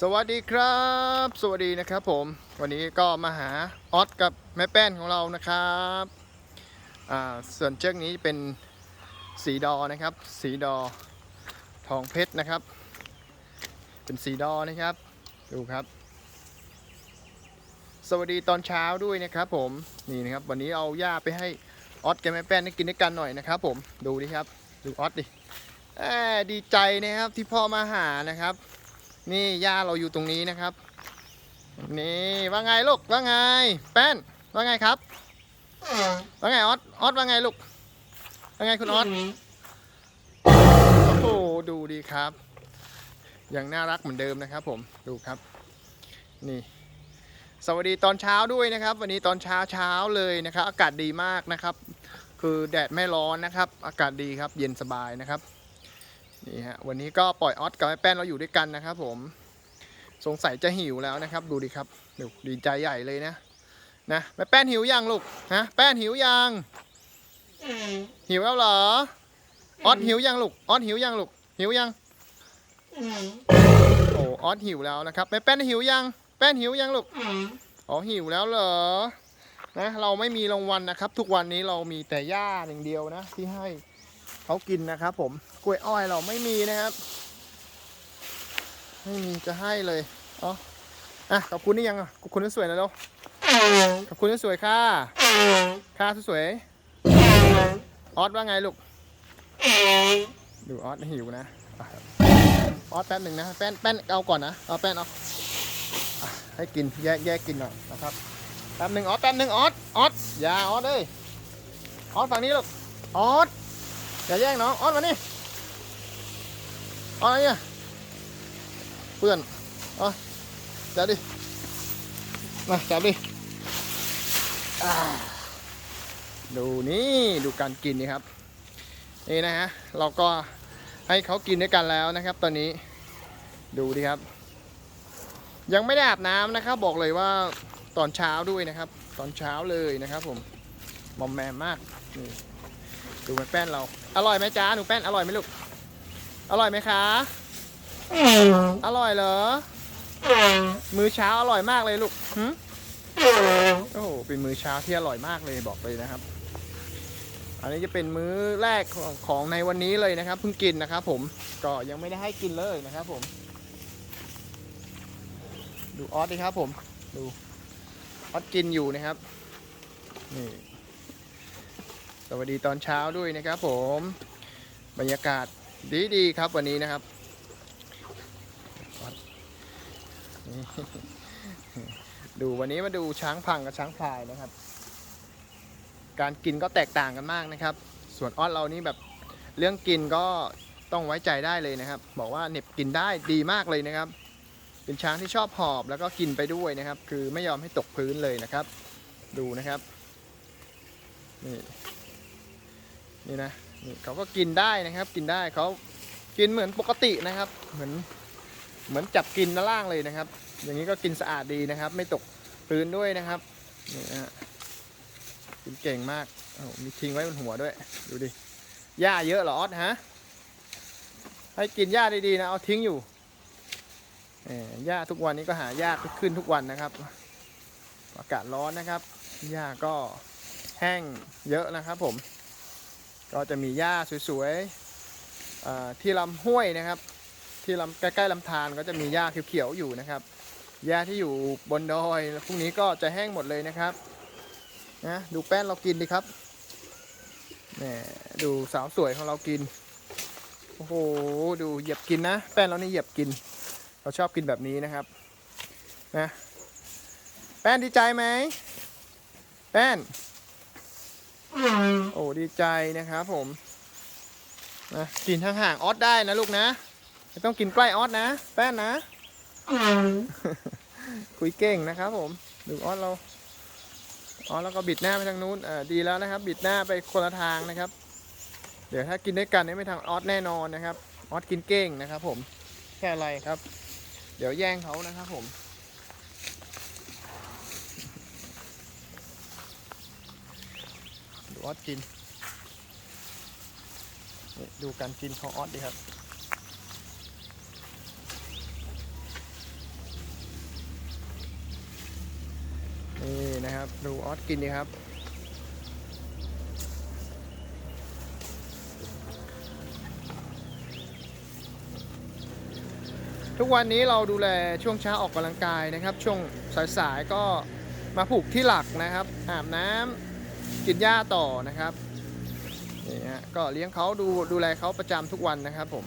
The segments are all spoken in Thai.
สวัสดีครับ สวัสดีนะครับผม วันนี้ก็มาหาออสกับแม่แป้นของเรานะครับอ่าส่วนเชือกนี้เป็นสีดอนะครับ สีดอทองเพชรนะครับ เป็นสีดอนะครับ ดูครับ สวัสดีตอนเช้าด้วยนะครับ ผมนี่นะครับ วันนี้เอาหญ้าไปให้ออสกับแม่แป้นได้กินด้วยกันหน่อยนะครับ ผมดูดิครับดูออสดิดีใจนะครับที่พ่อมาหานะครับ นี่ย่าเราอยู่ตรงนี้นะครับ นี่ว่าไงลูกว่าไง แป้นว่าไงครับว่าไงออสออสว่าไงลูกว่าไงคุณออสโอ้โหดูดีครับยังน่ารักเหมือนเดิมนะครับ ผมดูครับ นี่ สวัสดีตอนเช้าด้วยนะครับ วันนี้ตอนเช้าเช้าเลยนะครับ อากาศดีมากนะครับ คือแดดไม่ร้อนนะครับ อากาศดีครับ เย็นสบายนะครับ นี่ฮะวันนี้ก็ปล่อยออสกับแม่แป้นเราอยู่ด้วยกันนะครับผมสงสัยจะหิวแล้วนะครับ ดูดิครับดูดีใจใหญ่เลยนะนะแม่แป้นหิวยังลูกฮะแป้นหิวยังหิวแล้วเหรอออสหิวยังลูกออสหิวยังลูกหิวยังโอ้ออสหิวแล้วนะครับแม่แป้นหิวยัง แป้นหิวยังลูกอ๋อหิวแล้วเหรอนะเราไม่มีรางวัลนะครับ ทุกวันนี้เรามีแต่หญ้าอย่างเดียวนะ ที่ให้เขากินนะครับผม กล้วยอ้อยเราไม่มีนะครับ ไม่มีจะให้เลยอ๋ออะขอบคุณนี่ยังขอบคุณที่สวยนะลูกขอบคุณที่สวยค่ะค่ะสวยออสว่าไงลูกดูออสหิวนะออสแป๊บหนึ่งนะแป้นแป้นเอาก่อนนะเอาแป้นเอาให้กินแยกแยกกินหน่อยนะครับแป๊บหนึ่งออสแป๊บหนึ่งออสออสอย่าออสเลยออสฝั่งนี้ลูกออสอย่าแย่งน้องออดมานี่ ออดอะไรเนี่ยเพื่อนเอ๋อจับดิมาจับดิดูนี่ดูการกินนี่ครับ นี่นะฮะเราก็ให้เขากินด้วยกันแล้วนะครับ ตอนนี้ดูดิครับ ยังไม่ได้อาบน้ำนะครับ บอกเลยว่าตอนเช้าด้วยนะครับ ตอนเช้าเลยนะครับ ผมมอมแมมมากนี่ดูแม่แป้นเรา อร่อยไหมจ๊ะหนูแป้นอร่อยไหมลูก อร่อยไหมคะ อร่อยเหรอ มื้อเช้าอร่อยมากเลยลูกโอ้โห เป็นมื้อเช้าที่อร่อยมากเลยบอกเลยนะครับ อันนี้จะเป็นมื้อแรกของของในวันนี้เลยนะครับเพิ่งกินนะครับผม ก็ยังไม่ได้ให้กินเลยนะครับผม ดูออสดิครับผม ดูออสกินอยู่นะครับ นี่ สวัสดีตอนเช้าด้วยนะครับผม บรรยากาศ ดีๆครับวันนี้นะครับ ดูวันนี้มาดูช้างพังกับช้างพลายนะครับ การกินก็แตกต่างกันมากนะครับ ส่วนออสเรานี่แบบเรื่องกินก็ต้องไว้ใจได้เลยนะครับ บอกว่าเน็บกินได้ดีมากเลยนะครับ เป็นช้างที่ชอบหอบแล้วก็กินไปด้วยนะครับ คือไม่ยอมให้ตกพื้นเลยนะครับ ดูนะครับ นี่ นี่นะ นี่เขาก็กินได้นะครับ กินได้เขากินเหมือนปกตินะครับ เหมือนเหมือนจับกินด้านล่างเลยนะครับ อย่างนี้ก็กินสะอาดดีนะครับ ไม่ตกพื้นด้วยนะครับนี่ฮะกินเก่งมากอ้โหมีทิ้งไว้บนหัวด้วย ดูดิหญ้าเยอะหรอออสฮะให้กินหญ้าดีๆนะเอาทิ้งอยู่เอ่อหญ้าทุกวันนี้ก็หายากขึ้นทุกวันนะครับ อากาศร้อนนะครับหญ้าก็แห้งเยอะนะครับผม ก็จะมีหญ้าสวยๆที่ลำห้วยนะครับ ที่ลำใกล้ๆลำธารก็จะมีหญ้าเขียวๆอยู่นะครับหญ้าที่อยู่บนดอยพวกนี้ก็จะแห้งหมดเลยนะครับนะดูแป้นเรากินดิครับแหมดูสาวสวยของเรากินโอ้โหดูเหยียบกินนะ แป้นเรานี่เหยียบกิน เราชอบกินแบบนี้นะครับนะแป้นดีใจไหมแป้น โอ้ดีใจนะครับผมนะกินทางห่างออสได้นะลูกนะไม่ต้องกินใกล้ออสนะแป้นนะ คุยเก่งนะครับผมดูออสเราออสแล้วก็บิดหน้าไปทางนู้นเออดีแล้วนะครับ บิดหน้าไปคนละทางนะครับ เดี๋ยวถ้ากินด้วยกันนี่ไม่ทางออสแน่นอนนะครับออสกินเก่งนะครับ ผมแค่อะไรครับ เดี๋ยวแย่งเขานะครับผม ออสกินดูการกินของออสดีครับนี่นะครับ ดูออสกินดีครับทุกวันนี้เราดูแลช่วงเช้าออกกำลังกายนะครับ ช่วงสายๆก็มาผูกที่หลักนะครับอาบน้ำ กินหญ้าต่อนะครับนี่ฮะก็เลี้ยงเขาดูดูแลเขาประจำทุกวันนะครับผม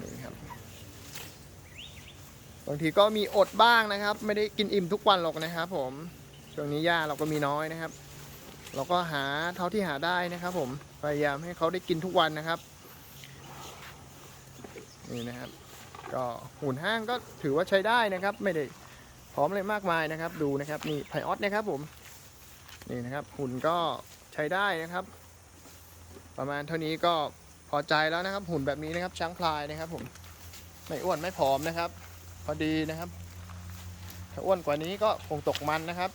นี่ครับบางทีก็มีอดบ้างนะครับ ไม่ได้กินอิ่มทุกวันหรอกนะครับ ผมช่วงนี้หญ้าเราก็มีน้อยนะครับ เราก็หาเท่าที่หาได้นะครับ ผมพยายามให้เขาได้กินทุกวันนะครับนี่นะครับ ก็หุ่นห้างก็ถือว่าใช้ได้นะครับ ไม่ได้พร้อมอะไรมากมายนะครับ ดูนะครับนี่ไพออสนะครับผม นี่นะครับหุ่นก็ใช้ได้นะครับ ประมาณเท่านี้ก็พอใจแล้วนะครับ หุ่นแบบนี้นะครับช้างพลายนะครับ ผมไม่อ้วนไม่ผอมนะครับ พอดีนะครับ ถ้าอ้วนกว่านี้ก็คงตกมันนะครับ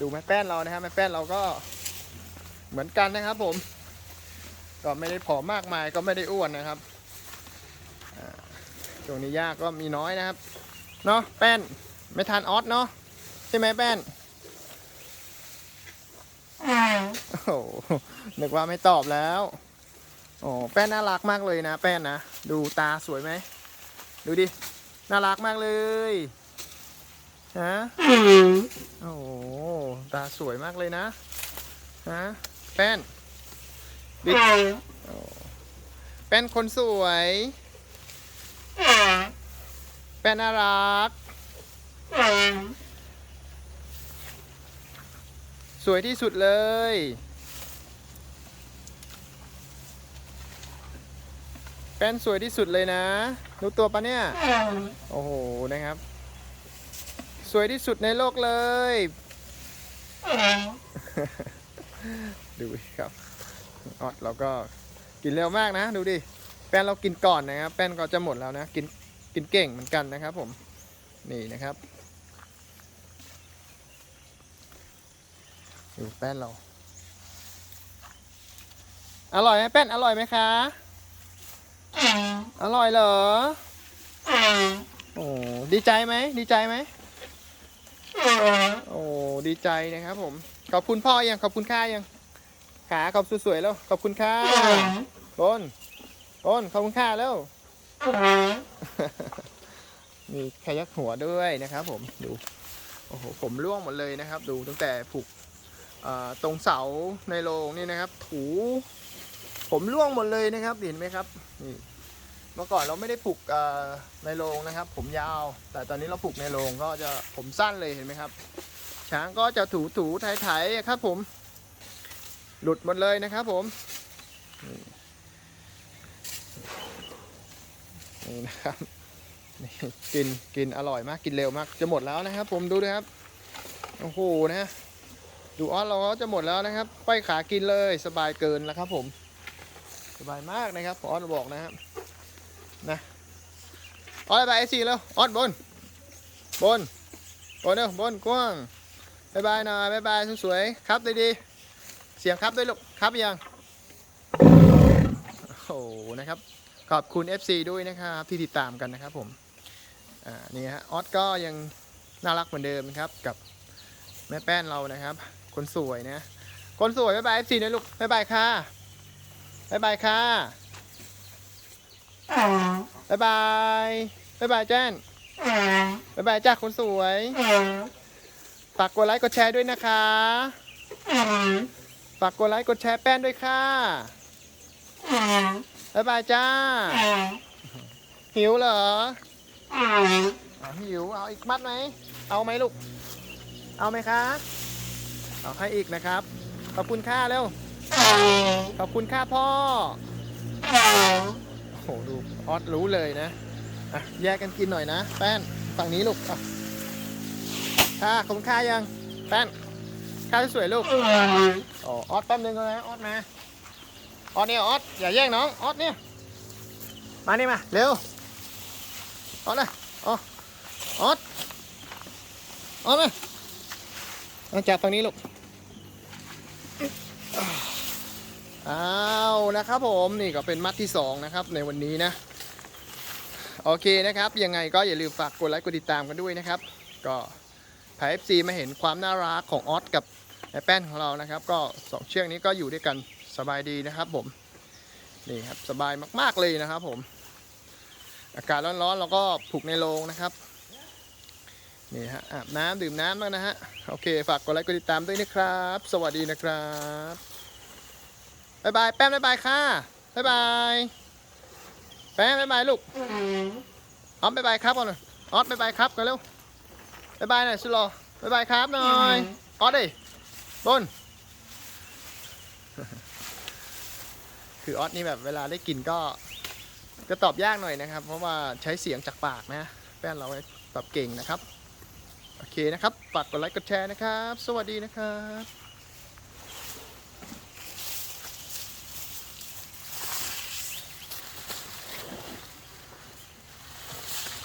ดูแม่แป้นเรานะครับแม่แป้นเราก็เหมือนกันนะครับ ผม ก็ไม่ได้ผอมมากมายก็ไม่ได้อ้วนนะครับช่วงนี้ยากก็มีน้อยนะครับ เนาะแป้น ไม่ทานออสเนาะใช่ไหมแป้น โอ้โหนึกว่าไม่ตอบแล้วโอ้แป้นน่ารักมากเลยนะ แป้นนะ ดูตาสวยไหม ดูดิ น่ารักมากเลยฮะโอ้โหตาสวยมากเลยนะฮะแป้นดิแป้นคนสวย แป้นน่ารัก สวยที่สุดเลย แป้นสวยที่สุดเลยนะรู้ตัวปะเนี่ย โอ้โห นะครับ สวยที่สุดในโลกเลย ดูดิครับออดเราก็กินเร็วมากนะ ดูดิ แป้นเรากินก่อนนะครับ แป้นก็จะหมดแล้วนะ กินกินเก่งเหมือนกันนะครับผม นี่นะครับ ดูแป้นเรา อร่อยไหมแป้นอร่อยไหมคะ อร่อยเหรอ โอ้ดีใจไหม ดีใจไหม โอ้ดีใจนะครับผม ขอบคุณพ่อยัง ขอบคุณค่ายัง ขาขอบสวยๆแล้ว ขอบคุณค่าบนบนขอบคุณค่าแล้วมีขยักหัวด้วยนะครับผมดูโอ้โหผมร่วงหมดเลยนะครับ ดูตั้งแต่ผูก ตรงเสาในโรงนี่นะครับ ถูผมร่วงหมดเลยนะครับเห็นไหมครับนี่เมื่อก่อนเราไม่ได้ผูกในโรงนะครับ ผมยาว แต่ตอนนี้เราผูกในโรงก็จะผมสั้นเลยเห็นไหมครับ ช้างก็จะถูถูไถไถๆครับ ผม หลุดหมดเลยนะครับ ผมนี่นะครับกินกินอร่อยมากกินเร็วมากจะหมดแล้วนะครับ ผมดูด้วยครับโอ้โหนะ ดูออสเราก็จะหมดแล้วนะครับไปขากินเลยสบายเกินแล้วครับ ผม สบายมากนะครับออสบอกนะครับนะออสบายไอซีแล้วออสบน บน บนเด้อบนกว้างบายบายหน่อยบายบายสวยๆครับดีๆเสียงครับด้วยลูกครับยังโอ้โหนะครับ ขอบคุณ FC ด้วยนะครับ ที่ติดตามกันนะครับผมอ่านี่ฮะออสก็ยังน่ารักเหมือนเดิมครับกับแม่แป้นเรานะครับ คนสวยนะ คนสวยบ๊ายบาย FC นะลูกบ๊ายบายค่ะบ๊ายบายค่ะบ๊ายบายบ๊ายบายแจ้นบ๊ายบายจ้าคนสวยฝากกดไลค์กดแชร์ด้วยนะคะฝากกดไลค์กดแชร์แป้นด้วยค่ะบ๊ายบายจ้า หิวเหรออ๋อหิวเอาอีกมัดไหม เอาไหมลูก เอาไหมคะ เอาให้อีกนะครับ ขอบคุณค่าเร็ว ขอบคุณค่าพ่อ โอ้โหดูออสรู้เลยนะอะแยกกันกินหน่อยนะ แป้นฝั่งนี้ลูกอะค่าขอบคุณค่ายัง แป้นค่าสวยลูกอ๋อออสแป๊บนึงก็แล้วออสมาออสเนี่ยออสอย่าแย่งน้องออสเนี่ยมานี่มาเร็วออสเลยออออสออสมาจับฝั่งนี้ลูก อ้าวนะครับผมนี่ก็เป็นมัดที่สองนะครับในวันนี้นะ โอเคนะครับ ยังไงก็อย่าลืมฝากกดไลค์กดติดตามกันด้วยนะครับ ก็พพาเอฟซีมาเห็นความน่ารักของออสกับไอ้แป้นของเรานะครับ ก็สองเชือกนี้ก็อยู่ด้วยกันสบายดีนะครับผมนี่ครับสบายมากๆเลยนะครับผม อากาศร้อนๆเราก็ผูกในโรงนะครับ นี่ฮะอาบน้ำดื่มน้ำแล้วนะฮะ โอเค ฝากกดไลค์กดติดตามด้วยนะครับ สวัสดีนะครับบ๊ายบาย แป้นบ๊ายบายค่ะบ๊ายบาย แป้นบ๊ายบายลูกออฟบ๊ายบายครับก่อนเลยออสบ๊ายบายครับกันเร็วบ๊ายบายหน่อยสุดรอบ๊ายบายครับหน่อยออสดิบน คือออสนี่แบบเวลาได้กินก็จะตอบยากหน่อยนะครับ เพราะว่าใช้เสียงจากปากนะ แป้นเราตอบเก่งนะครับ โอเคนะครับ ฝากกดไลค์กดแชร์นะครับ สวัสดีนะครับ